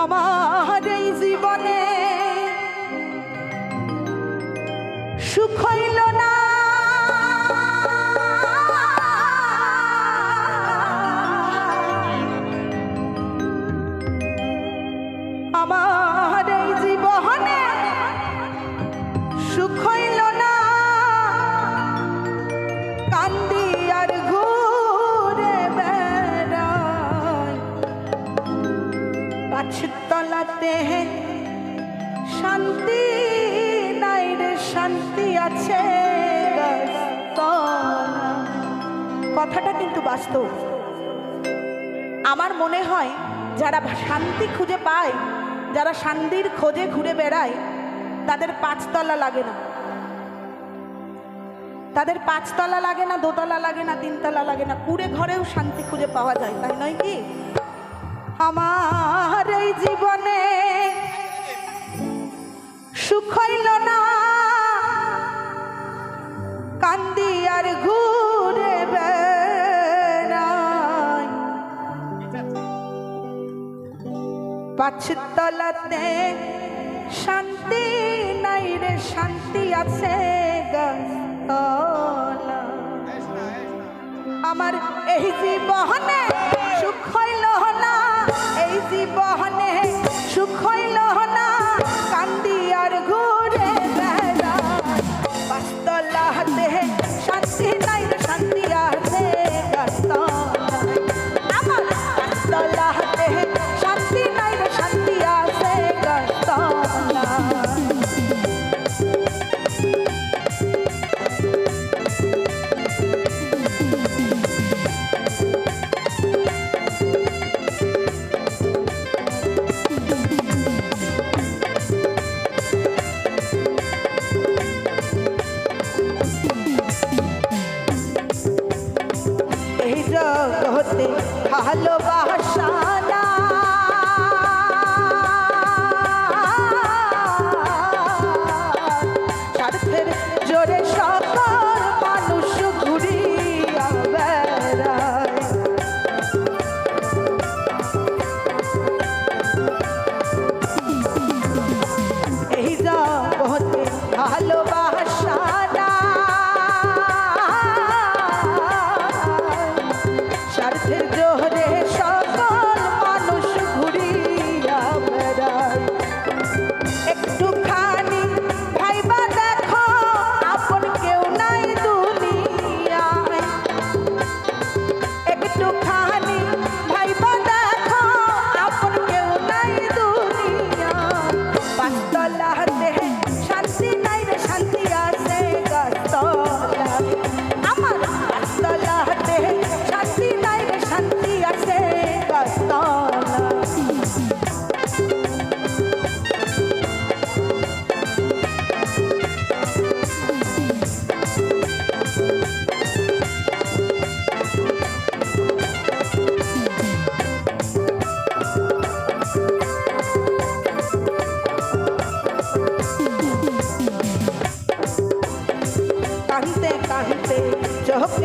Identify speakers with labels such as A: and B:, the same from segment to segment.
A: আমার এই জীবনে পাঁচতলাতে শান্তি নাই রে শান্তি আছে। কথাটা কিন্তু বাস্তব। আমার মনে হয় যারা শান্তি খুঁজে পায়, যারা শান্তির খোঁজে ঘুরে বেড়ায়, তাদের পাঁচতলা লাগে না। তাদের পাঁচতলা লাগে না, দোতলা লাগে না, তিনতলা লাগে না। কুড়ে ঘরেও শান্তি খুঁজে পাওয়া যায়, তাই নয় কি? আমার এই জীবনে সুখ হইল না। কান্দি আর ঘুরে পাঁচতলাতে শান্তি নাই রে, শান্তি আছে আমার এই জীবনে ভালোবাসা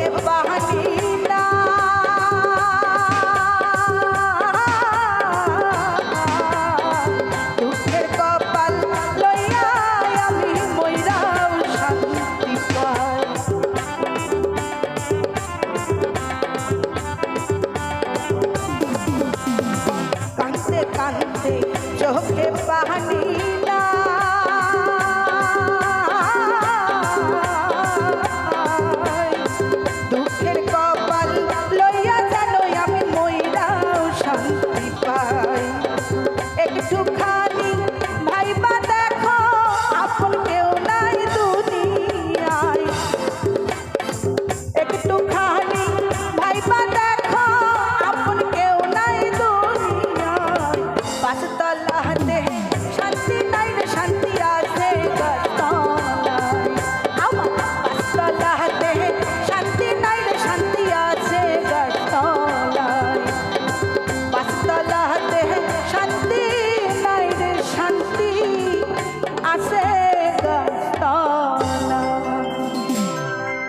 A: बहानी